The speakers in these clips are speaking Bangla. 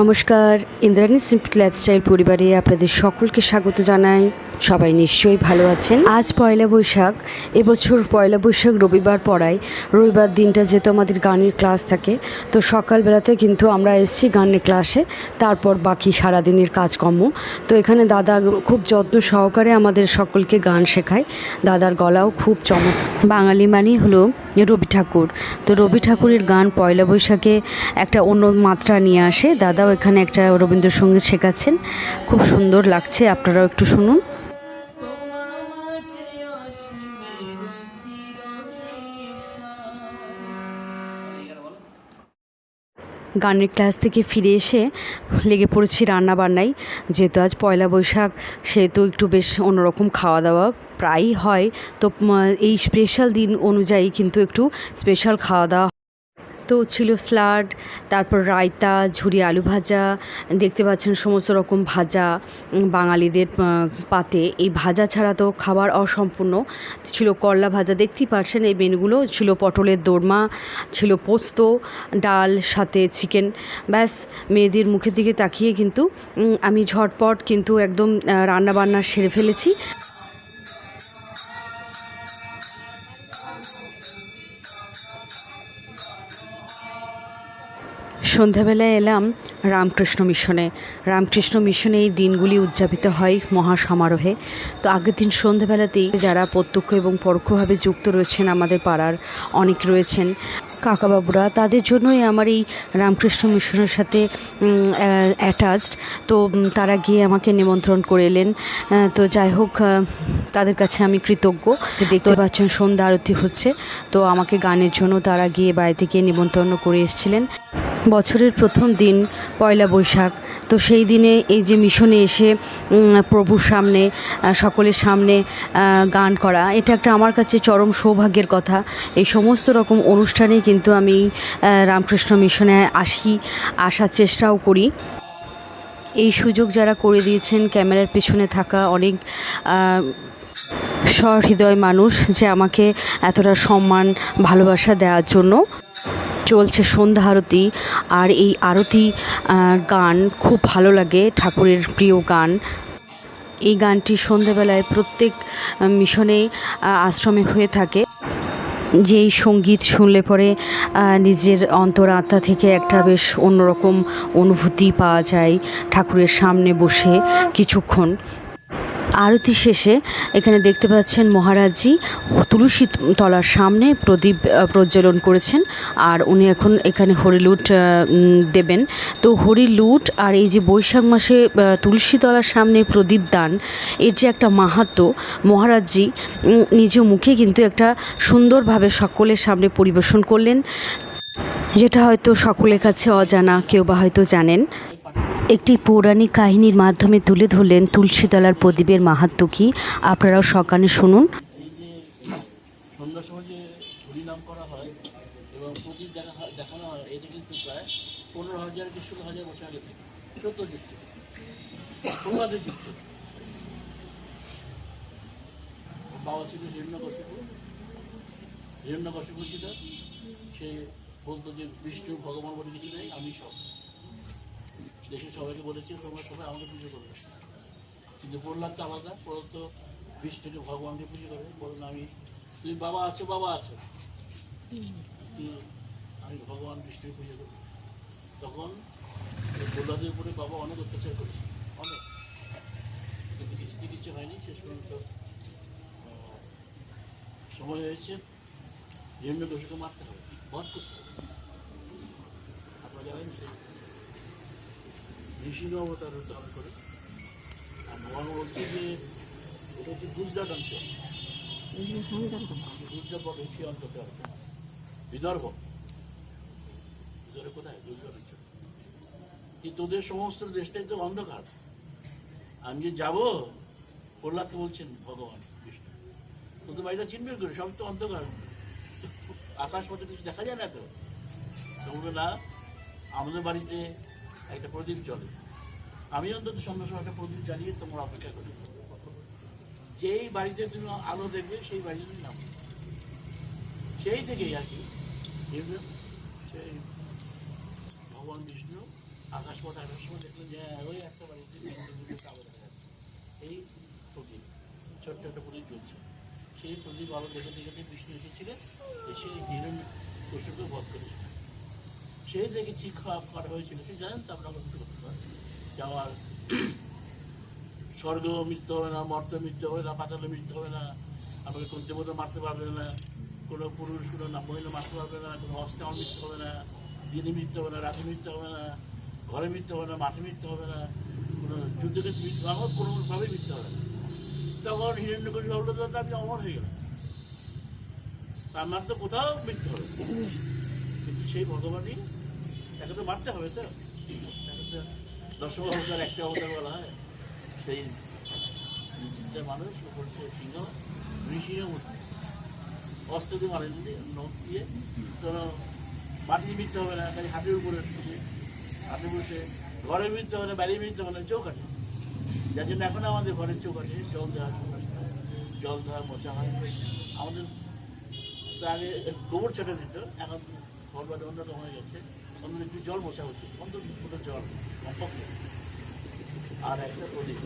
নমস্কার, ইন্দ্রাণী সিম্পল লাইফস্টাইল পরিবারে আপনাদের সকলকে স্বাগত জানাই। সবাই নিশ্চয়ই ভালো আছেন। আজ পয়লা বৈশাখ, এবছর পয়লা বৈশাখ রবিবার পড়ায়। রবিবার দিনটা যেহেতু আমাদের গানের ক্লাস থাকে, তো সকালবেলাতে কিন্তু আমরা এসেছি গানের ক্লাসে তারপর বাকি সারাদিনের কাজকর্ম। তো এখানে দাদা খুব যত্ন সহকারে আমাদের সকলকে গান শেখায়। দাদার গলাও খুব চমক বাঙালি মানেই হলো রবি ঠাকুর। তো রবি ঠাকুরের গান পয়লা বৈশাখে একটা অন্য মাত্রা নিয়ে আসে। দাদাও এখানে একটা রবীন্দ্রসঙ্গীত শেখাচ্ছেন। খুব সুন্দর লাগছে, আপনারাও একটু শুনুন। গানের ক্লাস থেকে ফিরে এসে লেগে পড়েছি রান্না বান্নায় যেহেতু আজ পয়লা বৈশাখ, সেহেতু একটু বেশ অন্যরকম খাওয়া দাওয়া প্রায়ই হয়। তো এই স্পেশাল দিন অনুযায়ী কিন্তু একটু স্পেশাল খাওয়া দাওয়া তো ছিল স্লাড, তারপর রায়তা, ঝুরি আলু ভাজা, দেখতে পাচ্ছেন সমস্ত রকম ভাজা বাঙালিদের পাতে। এই ভাজা ছাড়া তো খাবার অসম্পূর্ণ। ছিল করলা ভাজা, দেখতেই পারছেন এই মেনুগুলো। ছিল পটলের দোরমা, ছিল পোস্ত, ডাল, সাথে চিকেন। ব্যাস, মেয়েদের মুখের দিকে তাকিয়ে কিন্তু আমি ঝটপট কিন্তু একদম রান্না বান্না সেরে ফেলেছি। সন্ধ্যাবেলায় এলাম রামকৃষ্ণ মিশনে। রামকৃষ্ণ মিশনে এই দিনগুলি উদযাপিত হয় মহা সমারোহে তো আগের দিন সন্ধ্যাবেলাতেই যারা প্রত্যক্ষ এবং পরোক্ষভাবে যুক্ত রয়েছেন আমাদের পাড়ার অনেক রয়েছেন। কাকাবাবুরা তাদের জন্যই আমার এই রামকৃষ্ণ মিশনের সাথে অ্যাটাচড তো তারা গিয়ে আমাকে নিমন্ত্রণ করে এলেন। তো যাই হোক তাদের কাছে আমি কৃতজ্ঞ। দেখতে পাচ্ছেন সন্ধ্যা আরতি হচ্ছে। তো আমাকে গানের জন্য তারা গিয়ে বাড়িতে গিয়ে নিমন্ত্রণ করে এসেছিলেন। বছরের প্রথম দিন পয়লা বৈশাখ। তো সেই দিনে এই যে মিশনে এসে প্রভুর সামনে সকলের সামনে গান করা, এটা একটা আমার কাছে চরম সৌভাগ্যের কথা। এই সমস্ত রকম অনুষ্ঠানে কিন্তু আমি রামকৃষ্ণ মিশনে আসি, আসার চেষ্টাও করি। এই সুযোগ যারা করে দিয়েছেন, ক্যামেরার পেছনে থাকা অনেক সহৃদয় মানুষ যে আমাকে এতটা সম্মান, ভালোবাসা দেওয়ার জন্য। চলছে সন্ধ্যা আরতি, আর এই আরতি গান খুব ভালো লাগে, ঠাকুরের প্রিয় গান। এই গানটি সন্ধেবেলায় প্রত্যেক মিশনে আশ্রমে হয়ে থাকে। যেই সংগীত শুনলে পরে নিজের অন্তরাত্মা থেকে একটা বেশ অন্যরকম অনুভূতি পাওয়া যায় ঠাকুরের সামনে বসে কিছুক্ষণ। আরতি শেষে এখানে দেখতে পাচ্ছেন মহারাজজি তুলসী তলার সামনে প্রদীপ প্রজ্বলন করেছেন আর উনি এখন এখানে হরিলুট দেবেন। তো হরিলুট আর এই যে বৈশাখ মাসে তুলসী তলার সামনে প্রদীপ দান, এর যে একটা মাহাত্ম, মহারাজজি নিজ মুখে কিন্তু একটা সুন্দরভাবে সকলের সামনে পরিবেশন করলেন, যেটা হয়তো সকলের কাছে অজানা, কেউ বা হয়তো জানেন। একটি পৌরাণিক কাহিনীর মাধ্যমে তুলে ধরলেন তুলসীতলার প্রদীপের মাহাত্ম কি? আপনারাও সকালে শুনুন। বাবা ছিল সে বলতো যে বিষ্ণু ভগবান বলে কিছু নেই, আমি সব। দেশের সবাইকে বলেছি, তোমরা সবাই আমাকে পুজো করবে। কিন্তু প্রহ্লাদ তো আলাদা প্রহ্লাদ তো বিষ্ণুকে ভগবানকে পুজো করে বলুন আমি, তুমি বাবা আছো বাবা আছো। আমি ভগবান বিষ্ণুকে পুজো করি তখন প্রহ্লাদের উপরে বাবা অনেক অত্যাচার করেছে। অনেক। কিন্তু কিছুতে কিছু হয়নি, শেষ পর্যন্ত সময় হয়েছে, হিরণ্য দোষকে মারতে হবে। বধ করতে হবে। আপনারা সেই নৃসিংহ অবতার ধারণ করে। আর ভগবান বলছে যে এটা হচ্ছে গুজরাট অঞ্চল গুজরাট বা বেশি অঞ্চলতে হবে বিদর্ভ। বিদর্ভ কোথায়? গুজরাট অঞ্চল কি তোদের সমস্ত দেশটাই তো অন্ধকার। আমি যে যাব, প্রহ্লাদকে বলছেন, ভগবান, বিষ্ণু। তোদের বাড়িটা চিনবে করে, সব তো অন্ধকার। আকাশ মতো কিছু দেখা যায় না তো? না, আমাদের বাড়িতে একটা প্রদীপ চলে আমি অন্তত সন্ধ্যার সময় একটা প্রদীপ জ্বালিয়ে তোমার অপেক্ষা করি। যেই বাড়িতে তুমি আলো দেখবে, সেই বাড়িতে নামবে সেই থেকেই আর কি। সেই ভগবান বিষ্ণু, আকাশ আকাশপথ আসার সময় দেখলেন যে, ওই একটা বাড়িতে এই প্রদীপ, ছোট্ট একটা প্রদীপ জ্বলছে। সেই প্রদীপ আলো দেখে দেখে বিষ্ণু এসেছিলেন, এসে হিরণ পশুকে বধ করেছিল সেই থেকে ঠিক করা হয়েছিল সে জানেন তো আপনার করতে পারেন যাওয়ার স্বর্গ মৃত্যু হবে না মর্ত মৃত্যু হবে না পাতালে মৃত্যু হবে না আপনাকে কোন দেবতা মারতে পারবে না কোনো পুরুষ কোনো না মহিলা মারতে পারবে না কোনো অস্ত্রে আমার মৃত্যু হবে না দিনে মৃত্যু হবে না রাতে মৃত্যু হবে না ঘরে মৃত্যু হবে না মাঠে মৃত্যু হবে না কোনো যুদ্ধকে মৃত্যু আমার কোনোভাবেই মৃত্যু হবে না তখন হিরণ্যকশি ভাবলো তো আপনি অমর হয়ে গেলেন আমার তো কোথাও মৃত্যু হবে কিন্তু সেই ভগবানই তাকে তো মারতে হবে তো। দশম অবতার একটা অবতার বলা হয়। সেই চিন্তা মানুষ উপর সিংহ ঋষিহ মূর্তি অস্ত্র দিয়ে মারেন নখ দিয়ে। তো মাটি মিটতে হবে না, খালি হাতের উপরে হাতে বসে ঘরে মিটতে হবে না বাইরে মিটতে হবে না চৌকাঠে। যার জন্য এখন আমাদের ঘরের চৌকাঠে জল দেওয়া জল দেওয়া মোচা হয়। আমাদের আগে গোবর ছেটে দিত, এখন ঘর বাড়ি অন্যরকম হয়ে গেছে। অন্য একটু জল মোছা উচিত অন্তত দুটো জল কমপক্ষে আর একটা প্রদীপ।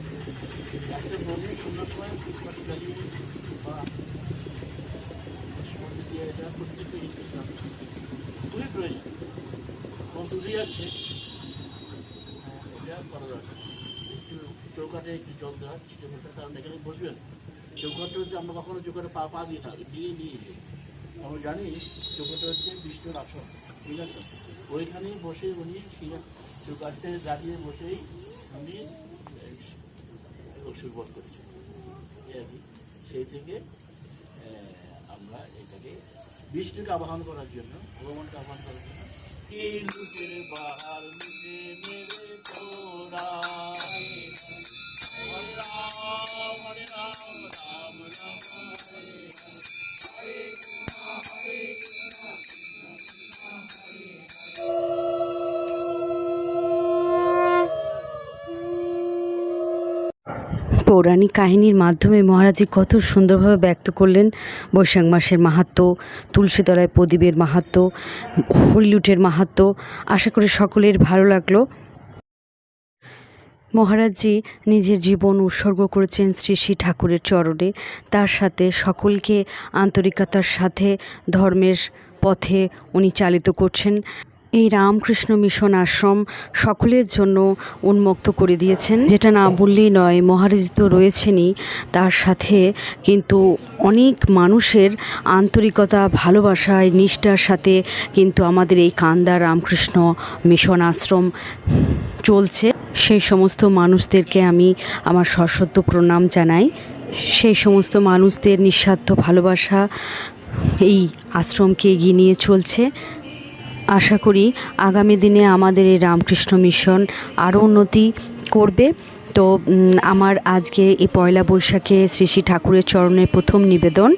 একটা প্রদীপ সুন্দর সময় ফুটপাতে জ্বালিয়ে বা দিয়ে এটা প্রত্যেকটা খুবই প্রয়োজন মজুরি আছে। হ্যাঁ, এটা করা দরকার একটু চৌকাটে একটু জল দেওয়া ছিটে কারণ এখানে বসবেন। চৌকাটটা হচ্ছে আমরা কখনো চৌকাটে পা পা দিয়ে না দিয়ে নিয়ে আমরা জানি চৌকাটা হচ্ছে বিষ্ণুর আসন। ঠিক আছে? ওইখানেই বসে উনি চৌকাটে দাঁড়িয়ে বসেই উনি অসুরবধ করেছেন। আর কি। সেই থেকে আমরা এটাকে বিষ্ণুকে আবাহন করার জন্য, ভগবানকে আবাহন করার জন্য হরে রাম রাম রাম। পৌরাণিক কাহিনীর মাধ্যমে মহারাজি কত সুন্দরভাবে ব্যক্ত করলেন। বৈশাখ মাসের মাহাত্ম্য তুলসীতলায় প্রদীপের মাহাত্ম্য হরিলুটের মাহাত্ম্য আশা করি সকলের ভালো লাগল। মহারাজজি নিজের জীবন উৎসর্গ করেছেন শ্রী শ্রী ঠাকুরের চরণে। তার সাথে সকলকে আন্তরিকতার সাথে ধর্মের পথে উনি চালিত করছেন। এই রামকৃষ্ণ মিশন আশ্রম সকলের জন্য উন্মুক্ত করে দিয়েছেন। যেটা না বললেই নয়, মহারাজ তো রয়েছেনই। তার সাথে কিন্তু অনেক মানুষের আন্তরিকতা ভালোবাসায় নিষ্ঠার সাথে কিন্তু আমাদের এই কান্দা রামকৃষ্ণ মিশন আশ্রম চলছে। সেই সমস্ত মানুষদেরকে আমি আমার সশ্রদ্ধ প্রণাম জানাই। সেই সমস্ত মানুষদের নিঃস্বার্থ ভালোবাসা এই আশ্রমকে এগিয়ে নিয়ে চলছে। আশা করি আগামী দিনে আমাদের এই রামকৃষ্ণ মিশন আরও উন্নতি করবে। তো আমার আজকে এই পয়লা বৈশাখে শ্রী শ্রী ঠাকুরের চরণের প্রথম নিবেদন।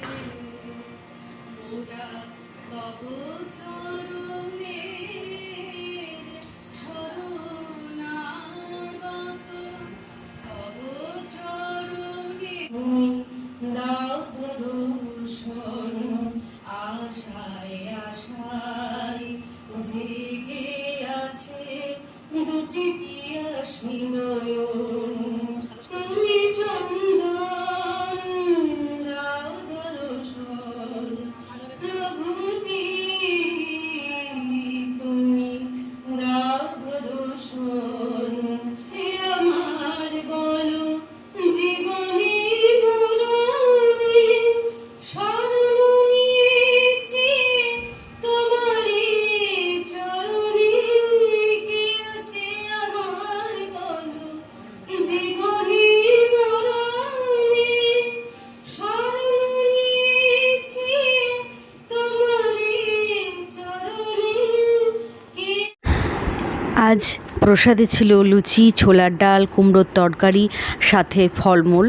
আজ প্রসাদে ছিল লুচি, ছোলার ডাল, কুমড়োর তরকারি, সাথে ফলমূল,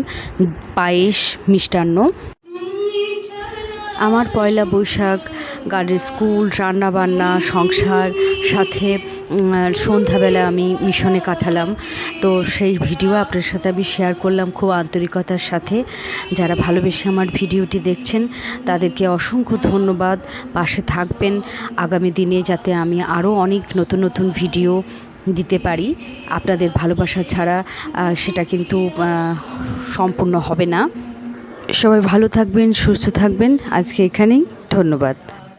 পায়েস, মিষ্টান্ন। আমার পয়লা বৈশাখ গাড়ির স্কুল, রান্নাবান্না, সংসার, সাথে সন্ধ্যাবেলা আমি মিশনে কাটালাম। তো সেই ভিডিও আপনার সাথে আমি শেয়ার করলাম খুব আন্তরিকতার সাথে। যারা ভালোবেসে আমার ভিডিওটি দেখছেন, তাদেরকে অসংখ্য ধন্যবাদ। পাশে থাকবেন। আগামী দিনে যাতে আমি আরও অনেক নতুন নতুন ভিডিও দিতে পারি। আপনাদের ভালোবাসা ছাড়া সেটা কিন্তু সম্পূর্ণ হবে না। সবাই ভালো থাকবেন, সুস্থ থাকবেন। আজকে এখানেই, ধন্যবাদ।